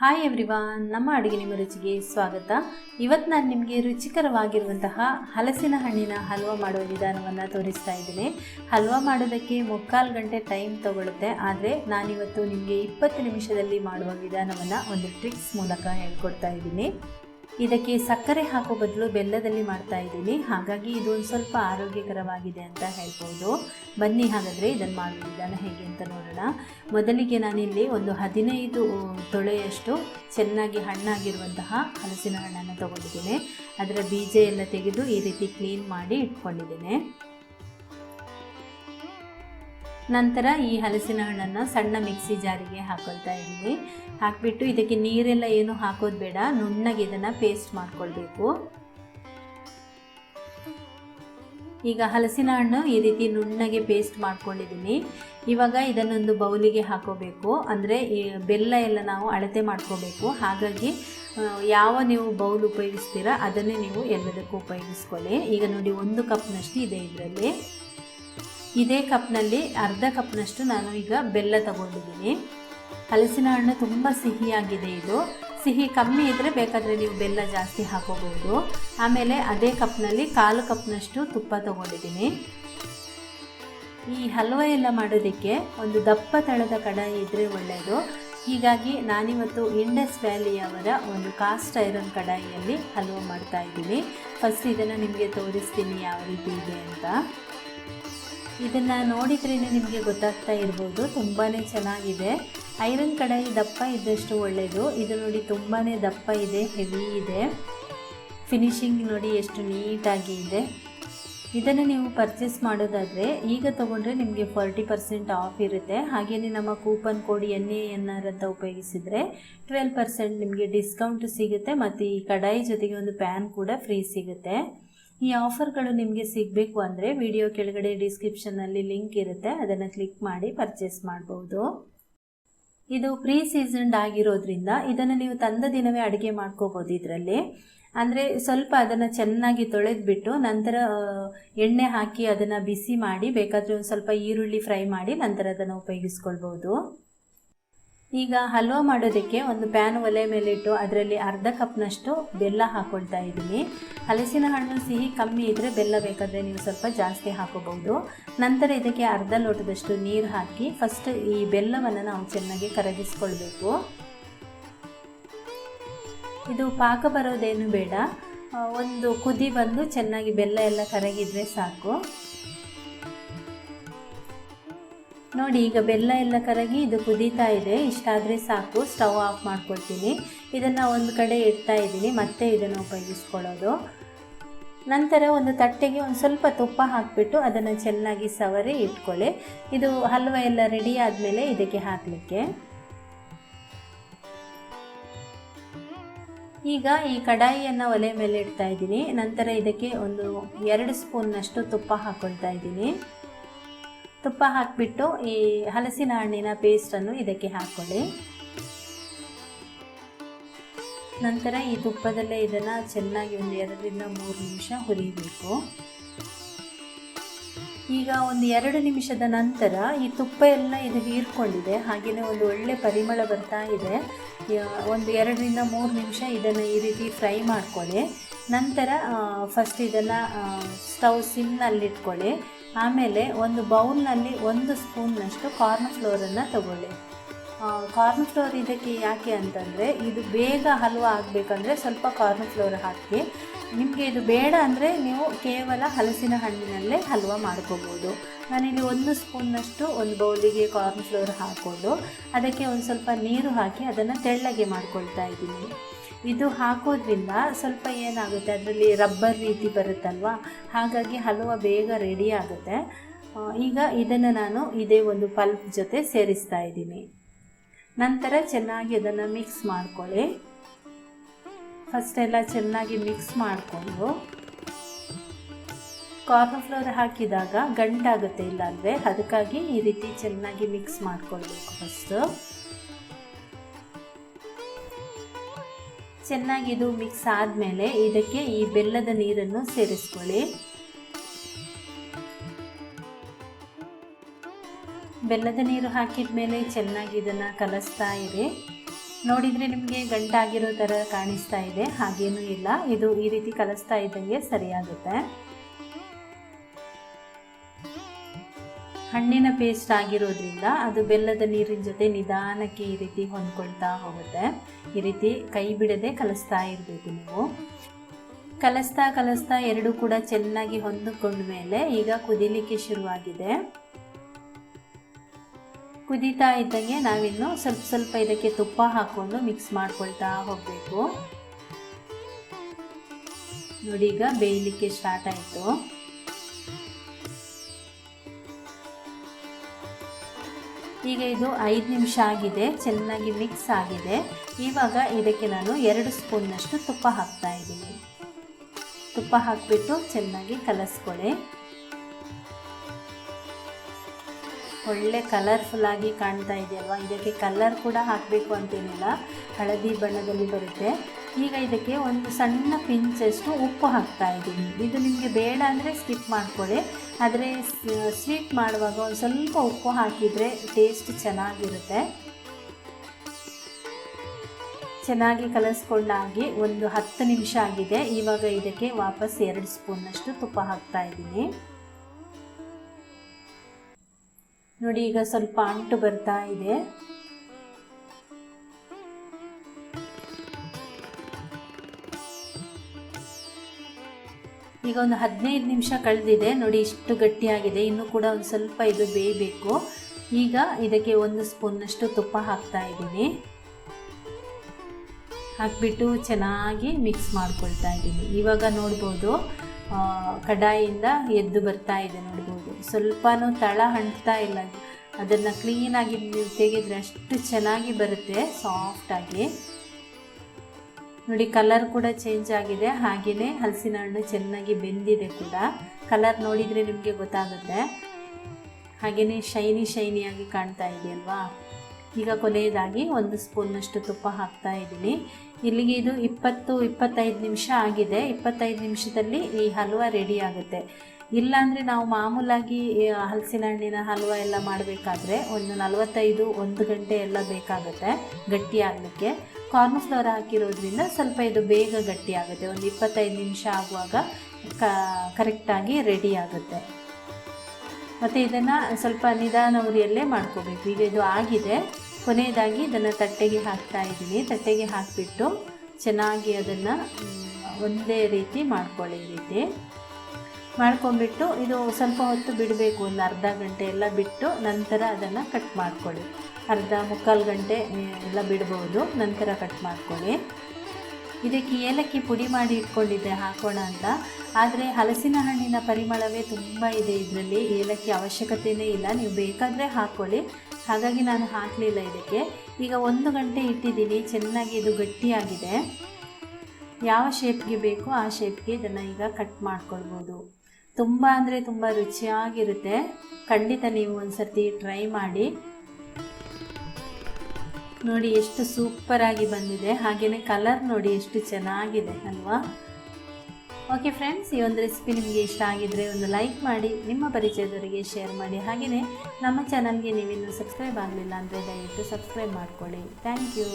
Hi everyone ನಮ್ಮ ಅಡುಗೆ ನಿಮ್ಮ ರುಚಿಗೆ ಸ್ವಾಗತ. ಇವತ್ತು ನಾನು ನಿಮಗೆ ರುಚಿಕರವಾಗಿರುವಂತಹ ಹಲಸಿನ ಹಣ್ಣಿನ ಹಲ್ವಾ ಮಾಡುವ ವಿಧಾನವನ್ನು ತೋರಿಸ್ತಾ ಇದ್ದೀನಿ. ಹಲ್ವಾ ಮಾಡೋದಕ್ಕೆ ಮುಕ್ಕಾಲು ಗಂಟೆ ಟೈಮ್ ತಗೊಳುತ್ತೆ. ಆದರೆ ನಾನಿವತ್ತು ನಿಮಗೆ ಇಪ್ಪತ್ತು ನಿಮಿಷದಲ್ಲಿ ಮಾಡುವ ವಿಧಾನವನ್ನು ಒಂದು ಟ್ರಿಕ್ಸ್ ಮೂಲಕ ಹೇಳ್ಕೊಡ್ತಾ ಇದ್ದೀನಿ. ಇದಕ್ಕೆ ಸಕ್ಕರೆ ಹಾಕೋ ಬದಲು ಬೆಲ್ಲದಲ್ಲಿ ಮಾಡ್ತಾ ಇದ್ದೀನಿ. ಹಾಗಾಗಿ ಇದು ಒಂದು ಸ್ವಲ್ಪ ಆರೋಗ್ಯಕರವಾಗಿದೆ ಅಂತ ಹೇಳ್ಬೋದು. ಬನ್ನಿ ಹಾಗಾದರೆ ಇದನ್ನು ಮಾಡೋ ವಿಧಾನ ಹೇಗೆ ಅಂತ ನೋಡೋಣ. ಮೊದಲಿಗೆ ನಾನಿಲ್ಲಿ ಒಂದು ಹದಿನೈದು ತೊಳೆಯಷ್ಟು ಚೆನ್ನಾಗಿ ಹಣ್ಣಾಗಿರುವಂತಹ ಹಲಸಿನ ಹಣ್ಣನ್ನು ತೊಗೊಂಡಿದ್ದೀನಿ. ಅದರ ಬೀಜ ಎಲ್ಲ ತೆಗೆದು ಈ ರೀತಿ ಕ್ಲೀನ್ ಮಾಡಿ ಇಟ್ಕೊಂಡಿದ್ದೇನೆ. ನಂತರ ಈ ಹಲಸಿನ ಹಣ್ಣನ್ನು ಸಣ್ಣ ಮಿಕ್ಸಿ ಜಾರಿಗೆ ಹಾಕೊಳ್ತಾ ಇದ್ದೀನಿ. ಹಾಕಿಬಿಟ್ಟು ಇದಕ್ಕೆ ನೀರೆಲ್ಲ ಏನು ಹಾಕೋದು ಬೇಡ. ನುಣ್ಣಗೆ ಇದನ್ನು ಪೇಸ್ಟ್ ಮಾಡ್ಕೊಳ್ಬೇಕು. ಈಗ ಹಲಸಿನ ಹಣ್ಣು ಈ ರೀತಿ ನುಣ್ಣಗೆ ಪೇಸ್ಟ್ ಮಾಡ್ಕೊಂಡಿದ್ದೀನಿ. ಇವಾಗ ಇದನ್ನೊಂದು ಬೌಲಿಗೆ ಹಾಕೋಬೇಕು. ಅಂದರೆ ಈ ಬೆಲ್ಲ ಎಲ್ಲ ನಾವು ಅಳತೆ ಮಾಡ್ಕೋಬೇಕು. ಹಾಗಾಗಿ ಯಾವ ನೀವು ಬೌಲ್ ಉಪಯೋಗಿಸ್ತೀರಾ ಅದನ್ನೇ ನೀವು ಎಲ್ಲದಕ್ಕೂ ಉಪಯೋಗಿಸ್ಕೊಳ್ಳಿ. ಈಗ ನೋಡಿ ಒಂದು ಕಪ್ನಷ್ಟು ಇದೆ ಇದರಲ್ಲಿ. ಇದೇ ಕಪ್ನಲ್ಲಿ ಅರ್ಧ ಕಪ್ನಷ್ಟು ನಾನು ಈಗ ಬೆಲ್ಲ ತಗೊಂಡಿದ್ದೀನಿ. ಹಲಸಿನ ಹಣ್ಣು ತುಂಬ ಸಿಹಿಯಾಗಿದೆ ಇದು. ಸಿಹಿ ಕಮ್ಮಿ ಇದ್ದರೆ ಬೇಕಾದರೆ ನೀವು ಬೆಲ್ಲ ಜಾಸ್ತಿ ಹಾಕೋಬಹುದು. ಆಮೇಲೆ ಅದೇ ಕಪ್ನಲ್ಲಿ ಕಾಲು ಕಪ್ನಷ್ಟು ತುಪ್ಪ ತಗೊಂಡಿದ್ದೀನಿ. ಈ ಹಲ್ವ ಎಲ್ಲ ಮಾಡೋದಕ್ಕೆ ಒಂದು ದಪ್ಪ ತಳದ ಕಡಾಯಿ ಇದ್ದರೆ ಒಳ್ಳೆಯದು ಹೀಗಾಗಿ ನಾನಿವತ್ತು ಇಂಡಸ್ ವ್ಯಾಲಿಯವರ ಒಂದು ಕಾಸ್ಟ್ ಐರನ್ ಕಡಾಯಿಯಲ್ಲಿ ಹಲ್ವ ಮಾಡ್ತಾ ಇದ್ದೀನಿ. ಫಸ್ಟ್ ಇದನ್ನು ನಿಮಗೆ ತೋರಿಸ್ತೀನಿ ಯಾವ ರೀತಿ ಇದೆ ಅಂತ. ಇದನ್ನು ನೋಡಿದ್ರೇ ನಿಮಗೆ ಗೊತ್ತಾಗ್ತಾ ಇರ್ಬೋದು ತುಂಬಾ ಚೆನ್ನಾಗಿದೆ. ಐರನ್ ಕಡಾಯಿ ದಪ್ಪ ಇದ್ದಷ್ಟು ಒಳ್ಳೆಯದು ಇದು ನೋಡಿ ತುಂಬಾ ದಪ್ಪ ಇದೆ, ಹೆವಿ ಇದೆ. ಫಿನಿಶಿಂಗ್ ನೋಡಿ ಎಷ್ಟು ನೀಟಾಗಿ ಇದೆ. ಇದನ್ನು ನೀವು ಪರ್ಚೇಸ್ ಮಾಡೋದಾದರೆ ಈಗ ತೊಗೊಂಡ್ರೆ ನಿಮಗೆ ಫಾರ್ಟಿ ಪರ್ಸೆಂಟ್ ಆಫ್ ಇರುತ್ತೆ. ಹಾಗೆಯೇ ನಮ್ಮ coupon code N A N R ಅಂತ ಉಪಯೋಗಿಸಿದರೆ ಟ್ವೆಲ್ ಪರ್ಸೆಂಟ್ ನಿಮಗೆ ಡಿಸ್ಕೌಂಟ್ ಸಿಗುತ್ತೆ, ಮತ್ತು ಈ ಕಡಾಯಿ ಜೊತೆಗೆ ಒಂದು ಪ್ಯಾನ್ ಕೂಡ ಫ್ರೀ ಸಿಗುತ್ತೆ. ಈ ಆಫರ್ಗಳು ನಿಮಗೆ ಸಿಗಬೇಕು ಅಂದರೆ ವಿಡಿಯೋ ಕೆಳಗಡೆ ಡಿಸ್ಕ್ರಿಪ್ಷನ್ನಲ್ಲಿ ಲಿಂಕ್ ಇರುತ್ತೆ, ಅದನ್ನು ಕ್ಲಿಕ್ ಮಾಡಿ ಪರ್ಚೇಸ್ ಮಾಡ್ಬೋದು. ಇದು ಪ್ರೀ ಸೀಸನ್ಡ್ ಆಗಿರೋದ್ರಿಂದ ಇದನ್ನು ನೀವು ತಂದ ದಿನವೇ ಅಡುಗೆ ಮಾಡ್ಕೋಬೋದು ಇದರಲ್ಲಿ. ಅಂದರೆ ಸ್ವಲ್ಪ ಅದನ್ನು ಚೆನ್ನಾಗಿ ತೊಳೆದ್ಬಿಟ್ಟು ನಂತರ ಎಣ್ಣೆ ಹಾಕಿ ಅದನ್ನು ಬಿಸಿ ಮಾಡಿ, ಬೇಕಾದರೆ ಸ್ವಲ್ಪ ಈರುಳ್ಳಿ ಫ್ರೈ ಮಾಡಿ ನಂತರ ಅದನ್ನು ಉಪಯೋಗಿಸ್ಕೊಳ್ಬೋದು. ಈಗ ಹಲ್ವಾ ಮಾಡೋದಕ್ಕೆ ಒಂದು ಪ್ಯಾನ್ ಒಲೆ ಮೇಲಿಟ್ಟು ಅದರಲ್ಲಿ ಅರ್ಧ ಕಪ್ನಷ್ಟು ಬೆಲ್ಲ ಹಾಕ್ಕೊಳ್ತಾ ಇದ್ದೀನಿ. ಹಲಸಿನ ಹಣ್ಣು ಸಿಹಿ ಕಮ್ಮಿ ಇದ್ದರೆ ಬೆಲ್ಲ ಬೇಕಾದರೆ ನೀವು ಸ್ವಲ್ಪ ಜಾಸ್ತಿ ಹಾಕೋಬಹುದು. ನಂತರ ಇದಕ್ಕೆ ಅರ್ಧ ಲೋಟದಷ್ಟು ನೀರು ಹಾಕಿ ಫಸ್ಟ್ ಈ ಬೆಲ್ಲವನ್ನು ನಾವು ಚೆನ್ನಾಗಿ ಕರಗಿಸ್ಕೊಳ್ಬೇಕು. ಇದು ಪಾಕ ಬರೋದೇನು ಬೇಡ. ಒಂದು ಕುದಿ ಬಂದು ಚೆನ್ನಾಗಿ ಬೆಲ್ಲ ಎಲ್ಲ ಕರಗಿದರೆ ಸಾಕು. ನೋಡಿ, ಈಗ ಬೆಲ್ಲ ಎಲ್ಲ ಕರಗಿ ಇದು ಕುದೀತಾ ಇದೆ. ಇಷ್ಟಾದರೆ ಸಾಕು. ಸ್ಟವ್ ಆಫ್ ಮಾಡ್ಕೊಳ್ತೀನಿ. ಇದನ್ನು ಒಂದು ಕಡೆ ಇಡ್ತಾ ಇದ್ದೀನಿ. ಮತ್ತೆ ಇದನ್ನು ಉಪಯೋಗಿಸ್ಕೊಳ್ಳೋದು. ನಂತರ ಒಂದು ತಟ್ಟೆಗೆ ಒಂದು ಸ್ವಲ್ಪ ತುಪ್ಪ ಹಾಕಿಬಿಟ್ಟು ಅದನ್ನು ಚೆನ್ನಾಗಿ ಸವರಿ ಇಟ್ಕೊಳ್ಳಿ. ಇದು ಹಲ್ವ ಎಲ್ಲ ರೆಡಿ ಆದಮೇಲೆ ಇದಕ್ಕೆ ಹಾಕಲಿಕ್ಕೆ. ಈಗ ಈ ಕಡಾಯಿಯನ್ನು ಒಲೆ ಮೇಲೆ ಇಡ್ತಾ ಇದ್ದೀನಿ. ನಂತರ ಇದಕ್ಕೆ ಒಂದು ಎರಡು ಸ್ಪೂನ್ನಷ್ಟು ತುಪ್ಪ ಹಾಕ್ಕೊಳ್ತಾ ಇದ್ದೀನಿ. ತುಪ್ಪ ಹಾಕಿಬಿಟ್ಟು ಈ ಹಲಸಿನ ಹಣ್ಣಿನ ಪೇಸ್ಟನ್ನು ಇದಕ್ಕೆ ಹಾಕ್ಕೊಳ್ಳಿ ನಂತರ ಈ ತುಪ್ಪದಲ್ಲೇ ಇದನ್ನು ಚೆನ್ನಾಗಿ ಒಂದು ಎರಡರಿಂದ ಮೂರು ನಿಮಿಷ ಹುರಿಬೇಕು. ಈಗ ಒಂದು ಎರಡು ನಿಮಿಷದ ನಂತರ ಈ ತುಪ್ಪ ಎಲ್ಲ ಇದು ಹೀರ್ಕೊಂಡಿದೆ. ಹಾಗೆಯೇ ಒಂದು ಒಳ್ಳೆ ಪರಿಮಳ ಬರ್ತಾ ಇದೆ. ಒಂದು ಎರಡರಿಂದ ಮೂರು ನಿಮಿಷ ಇದನ್ನು ಈ ರೀತಿ ಫ್ರೈ ಮಾಡ್ಕೊಳ್ಳಿ. ನಂತರ ಫಸ್ಟ್ ಇದನ್ನು ಸ್ಟವ್ ಸಿಮ್ನಲ್ಲಿಟ್ಕೊಳ್ಳಿ. ಆಮೇಲೆ ಒಂದು ಬೌಲ್ನಲ್ಲಿ ಒಂದು ಸ್ಪೂನ್ನಷ್ಟು ಕಾರ್ನ್ ಫ್ಲೋರನ್ನು ತಗೊಳ್ಳಿ. ಕಾರ್ನ್ ಫ್ಲೋರ್ ಇದಕ್ಕೆ ಯಾಕೆ ಅಂತಂದರೆ, ಇದು ಬೇಗ ಹಲ್ವ ಆಗಬೇಕಂದ್ರೆ ಸ್ವಲ್ಪ ಕಾರ್ನ್ ಫ್ಲೋರ್ ಹಾಕಿ, ನಿಮಗೆ ಇದು ಬೇಡ ಅಂದರೆ ನೀವು ಕೇವಲ ಹಲಸಿನ ಹಣ್ಣಿನಲ್ಲೇ ಹಲ್ವ ಮಾಡ್ಕೋಬೋದು. ನಾನಿಲ್ಲಿ ಒಂದು ಸ್ಪೂನ್ನಷ್ಟು ಒಂದು ಬೌಲಿಗೆ ಕಾರ್ನ್ ಫ್ಲೋರ್ ಹಾಕ್ಕೊಂಡು ಅದಕ್ಕೆ ಒಂದು ಸ್ವಲ್ಪ ನೀರು ಹಾಕಿ ಅದನ್ನು ತೆಳ್ಳಗೆ ಮಾಡ್ಕೊಳ್ತಾ ಇದ್ದೀನಿ. ಇದು ಹಾಕೋದ್ರಿಂದ ಸ್ವಲ್ಪ ಏನಾಗುತ್ತೆ? ಅದರಲ್ಲಿ ರಬ್ಬರ್ ರೀತಿ ಬರುತ್ತಲ್ವ? ಹಾಗಾಗಿ ಹಲವ ಬೇಗ ರೆಡಿ ಆಗುತ್ತೆ. ಈಗ ಇದನ್ನು ನಾನು ಇದೇ ಒಂದು ಪಲ್ಪ್ ಜೊತೆ ಸೇರಿಸ್ತಾ ಇದ್ದೀನಿ. ನಂತರ ಚೆನ್ನಾಗಿ ಅದನ್ನು ಮಿಕ್ಸ್ ಮಾಡ್ಕೊಳ್ಳಿ. ಫಸ್ಟೆಲ್ಲ ಚೆನ್ನಾಗಿ ಮಿಕ್ಸ್ ಮಾಡಿಕೊಂಡು ಕಾರ್ನ್ ಫ್ಲೋರ್ ಹಾಕಿದಾಗ ಗಂಟಾಗುತ್ತೆ ಇಲ್ಲಾಂದರೆ, ಅದಕ್ಕಾಗಿ ಈ ರೀತಿ ಚೆನ್ನಾಗಿ ಮಿಕ್ಸ್ ಮಾಡ್ಕೊಳ್ಬೇಕು ಫಸ್ಟು ಚೆನ್ನಾಗಿ ಇದು ಮಿಕ್ಸ್ ಆದಮೇಲೆ ಇದಕ್ಕೆ ಈ ಬೆಲ್ಲದ ನೀರನ್ನು ಸೇರಿಸ್ಕೊಳ್ಳಿ. ಬೆಲ್ಲದ ನೀರು ಹಾಕಿದ ಮೇಲೆ ಚೆನ್ನಾಗಿ ಇದನ್ನು ಕಲಿಸ್ತಾ ಇರಿ. ನೋಡಿದರೆ ನಿಮಗೆ ಗಂಟಾಗಿರೋ ಥರ ಕಾಣಿಸ್ತಾ ಇದೆ, ಹಾಗೇನೂ ಇಲ್ಲ. ಇದು ಈ ರೀತಿ ಕಲಿಸ್ತಾ ಇದ್ದಂಗೆ ಸರಿಯಾಗುತ್ತೆ. ಹಣ್ಣಿನ ಪೇಸ್ಟ್ ಆಗಿರೋದ್ರಿಂದ ಅದು ಬೆಲ್ಲದ ನೀರಿನ ಜೊತೆ ನಿಧಾನಕ್ಕೆ ಈ ರೀತಿ ಹೊಂದ್ಕೊಳ್ತಾ ಹೋಗುತ್ತೆ. ಈ ರೀತಿ ಕೈ ಬಿಡದೆ ಕಲಿಸ್ತಾ ಇರಬೇಕು ನೀವು. ಕಲಿಸ್ತಾ ಕಲಿಸ್ತಾ ಎರಡೂ ಕೂಡ ಚೆನ್ನಾಗಿ ಹೊಂದಿಕೊಂಡ ಮೇಲೆ ಈಗ ಕುದಿಲಿಕ್ಕೆ ಶುರುವಾಗಿದೆ. ಕುದೀತಾ ಇದ್ದಂಗೆ ನಾವಿನ್ನು ಸ್ವಲ್ಪ ಸ್ವಲ್ಪ ಇದಕ್ಕೆ ತುಪ್ಪ ಹಾಕ್ಕೊಂಡು ಮಿಕ್ಸ್ ಮಾಡ್ಕೊಳ್ತಾ ಹೋಗಬೇಕು. ನೋಡಿ ಈಗ ಬೇಯಲಿಕ್ಕೆ ಸ್ಟಾರ್ಟ್ ಆಯಿತು. ಈಗ ಇದು ಐದು ನಿಮಿಷ ಆಗಿದೆ, ಚೆನ್ನಾಗಿ ಮಿಕ್ಸ್ ಆಗಿದೆ. ಇವಾಗ ಇದಕ್ಕೆ ನಾನು ಎರಡು ಸ್ಪೂನ್ನಷ್ಟು ತುಪ್ಪ ಹಾಕ್ತಾ ಇದ್ದೀನಿ. ತುಪ್ಪ ಹಾಕಿಬಿಟ್ಟು ಚೆನ್ನಾಗಿ ಕಲಸ್ಕೊಳ್ಳಿ. ಒಳ್ಳೆ ಕಲರ್ಫುಲ್ ಆಗಿ ಕಾಣ್ತಾ ಇದೆಯಲ್ವ? ಇದಕ್ಕೆ ಕಲರ್ ಕೂಡ ಹಾಕಬೇಕು ಅಂತೇನಿಲ್ಲ. ಹಳದಿ ಬಣ್ಣದಲ್ಲಿ ಬರುತ್ತೆ. ಈಗ ಇದಕ್ಕೆ ಒಂದು ಸಣ್ಣ ಪಿಂಚಷ್ಟು ಉಪ್ಪು ಹಾಕ್ತಾ ಇದ್ದೀನಿ. ಇದು ನಿಮಗೆ ಬೇಡ ಅಂದರೆ ಸ್ಕಿಪ್ ಮಾಡ್ಕೊಳ್ಳಿ. ಆದರೆ ಸ್ವೀಟ್ ಮಾಡುವಾಗ ಒಂದು ಸ್ವಲ್ಪ ಉಪ್ಪು ಹಾಕಿದರೆ ಟೇಸ್ಟ್ ಚೆನ್ನಾಗಿರುತ್ತೆ. ಚೆನ್ನಾಗಿ ಕಲಸ್ಕೊಂಡಾಗಿ ಒಂದು ಹತ್ತು ನಿಮಿಷ ಆಗಿದೆ. ಇವಾಗ ಇದಕ್ಕೆ ವಾಪಸ್ ಎರಡು ಸ್ಪೂನಷ್ಟು ತುಪ್ಪ ಹಾಕ್ತಾ ಇದ್ದೀನಿ. ನೋಡಿ, ಈಗ ಸ್ವಲ್ಪ ಅಂಟು ಬರ್ತಾ ಇದೆ. ಈಗ ಒಂದು ಹದಿನೈದು ನಿಮಿಷ ಕಳೆದಿದೆ. ನೋಡಿ, ಇಷ್ಟು ಗಟ್ಟಿಯಾಗಿದೆ. ಇನ್ನೂ ಕೂಡ ಒಂದು ಸ್ವಲ್ಪ ಇದು ಬೇಯಬೇಕು. ಈಗ ಇದಕ್ಕೆ ಒಂದು ಸ್ಪೂನ್ನಷ್ಟು ತುಪ್ಪ ಹಾಕ್ತಾ ಇದ್ದೀನಿ. ಹಾಕಿಬಿಟ್ಟು ಚೆನ್ನಾಗಿ ಮಿಕ್ಸ್ ಮಾಡ್ಕೊಳ್ತಾ ಇದ್ದೀನಿ. ಇವಾಗ ನೋಡ್ಬೋದು ಕಡಾಯಿಯಿಂದ ಎದ್ದು ಬರ್ತಾ ಇದೆ ನೋಡ್ಬೋದು. ಸ್ವಲ್ಪನೂ ತಳ ಹಂಟ್ತಾ ಇಲ್ಲ. ಅದನ್ನು ಕ್ಲೀನಾಗಿ ನೀವು ತೆಗೆದ್ರೆ ಅಷ್ಟು ಚೆನ್ನಾಗಿ ಬರುತ್ತೆ ಸಾಫ್ಟಾಗಿ ನೋಡಿ ಕಲರ್ ಕೂಡ ಚೇಂಜ್ ಆಗಿದೆ. ಹಾಗೆಯೇ ಹಲಸಿನ ಹಣ್ಣು ಚೆನ್ನಾಗಿ ಬೆಂದಿದೆ ಕೂಡ. ಕಲರ್ ನೋಡಿದರೆ ನಿಮಗೆ ಗೊತ್ತಾಗುತ್ತೆ. ಹಾಗೆಯೇ ಶೈನಿ ಶೈನಿಯಾಗಿ ಕಾಣ್ತಾ ಇದೆಯಲ್ವಾ ಈಗ ಕೊನೆಯದಾಗಿ ಒಂದು ಸ್ಪೂನ್ನಷ್ಟು ತುಪ್ಪ ಹಾಕ್ತಾ ಇದ್ದೀನಿ. ಇಲ್ಲಿಗೆ ಇದು ಇಪ್ಪತ್ತು, ಇಪ್ಪತ್ತೈದು ನಿಮಿಷ ಆಗಿದೆ. ಇಪ್ಪತ್ತೈದು ನಿಮಿಷದಲ್ಲಿ ಈ ಹಲ್ವ ರೆಡಿ ಆಗುತ್ತೆ. ಇಲ್ಲಾಂದರೆ ನಾವು ಮಾಮೂಲಾಗಿ ಹಲಸಿನ ಹಣ್ಣಿನ ಹಲ್ವ ಎಲ್ಲ ಮಾಡಬೇಕಾದ್ರೆ ಒಂದು ನಲವತ್ತೈದು, ಒಂದು ಗಂಟೆ ಎಲ್ಲ ಬೇಕಾಗುತ್ತೆ ಗಟ್ಟಿ ಆಗಲಿಕ್ಕೆ. ಕಾರ್ನ್ ಫ್ಲವರ್ ಹಾಕಿರೋದ್ರಿಂದ ಸ್ವಲ್ಪ ಇದು ಬೇಗ ಗಟ್ಟಿ ಆಗುತ್ತೆ ಒಂದು ಇಪ್ಪತ್ತೈದು ನಿಮಿಷ ಆಗುವಾಗ ಕ ಕರೆಕ್ಟಾಗಿ ರೆಡಿ ಆಗುತ್ತೆ. ಮತ್ತು ಇದನ್ನು ಸ್ವಲ್ಪ ನಿಧಾನ ಉರಿಯಲ್ಲೇ ಮಾಡ್ಕೋಬೇಕು. ಈಗ ಇದು ಆಗಿದೆ. ಕೊನೆಯದಾಗಿ ಇದನ್ನು ತಟ್ಟೆಗೆ ಹಾಕ್ತಾ ಇದ್ದೀನಿ. ತಟ್ಟೆಗೆ ಹಾಕಿಬಿಟ್ಟು ಚೆನ್ನಾಗಿ ಅದನ್ನು ಒಂದೇ ರೀತಿ ಮಾಡ್ಕೊಳ್ಳಿ ರೀತಿ. ಮಾಡ್ಕೊಂಡ್ಬಿಟ್ಟು ಇದು ಸ್ವಲ್ಪ ಹೊತ್ತು ಬಿಡಬೇಕು. ಒಂದು ಅರ್ಧ ಗಂಟೆ ಎಲ್ಲ ಬಿಟ್ಟು ನಂತರ ಅದನ್ನು ಕಟ್ ಮಾಡ್ಕೊಳ್ಳಿ. ಅರ್ಧ ಮುಕ್ಕಾಲು ಗಂಟೆ ಎಲ್ಲ ಬಿಡ್ಬೋದು. ನಂತರ ಕಟ್ ಮಾಡ್ಕೊಳ್ಳಿ. ಇದಕ್ಕೆ ಏಲಕ್ಕಿ ಪುಡಿ ಮಾಡಿ ಇಟ್ಕೊಂಡಿದ್ದೆ, ಹಾಕೋಣ ಅಂತ. ಆದರೆ ಹಲಸಿನ ಹಣ್ಣಿನ ಪರಿಮಳವೇ ತುಂಬ ಇದೆ ಇದರಲ್ಲಿ. ಏಲಕ್ಕಿ ಅವಶ್ಯಕತೆಯೇ ಇಲ್ಲ. ನೀವು ಬೇಕಾದರೆ ಹಾಕ್ಕೊಳ್ಳಿ ಹಾಗಾಗಿ ನಾನು ಹಾಕಲಿಲ್ಲ ಇದಕ್ಕೆ. ಈಗ ಒಂದು ಗಂಟೆ ಇಟ್ಟಿದ್ದೀನಿ. ಚೆನ್ನಾಗಿ ಇದು ಗಟ್ಟಿಯಾಗಿದೆ. ಯಾವ ಶೇಪ್ಗೆ ಬೇಕೋ ಆ ಶೇಪ್ಗೆ ಇದನ್ನು ಈಗ ಕಟ್ ಮಾಡ್ಕೊಳ್ಬೋದು. ತುಂಬ ಅಂದರೆ ತುಂಬ ರುಚಿಯಾಗಿರುತ್ತೆ. ಖಂಡಿತ ನೀವು ಒಂದು ಸರ್ತಿ ಟ್ರೈ ಮಾಡಿ. ನೋಡಿ ಎಷ್ಟು ಸೂಪರಾಗಿ ಬಂದಿದೆ. ಹಾಗೆಯೇ ಕಲರ್ ನೋಡಿ ಎಷ್ಟು ಚೆನ್ನಾಗಿದೆ ಅಲ್ವಾ? ಓಕೆ ಫ್ರೆಂಡ್ಸ್ ಈ ಒಂದು ರೆಸಿಪಿ ನಿಮಗೆ ಇಷ್ಟ ಆಗಿದ್ದರೆ ಒಂದು ಲೈಕ್ ಮಾಡಿ, ನಿಮ್ಮ ಪರಿಚಯದವರಿಗೆ ಶೇರ್ ಮಾಡಿ. ಹಾಗೆಯೇ ನಮ್ಮ ಚಾನಲ್ಗೆ ನೀವಿನ್ನೂ ಸಬ್ಸ್ಕ್ರೈಬ್ ಆಗಲಿಲ್ಲ ಅಂದರೆ ದಯವಿಟ್ಟು ಸಬ್ಸ್ಕ್ರೈಬ್ ಮಾಡ್ಕೊಳ್ಳಿ. Thank you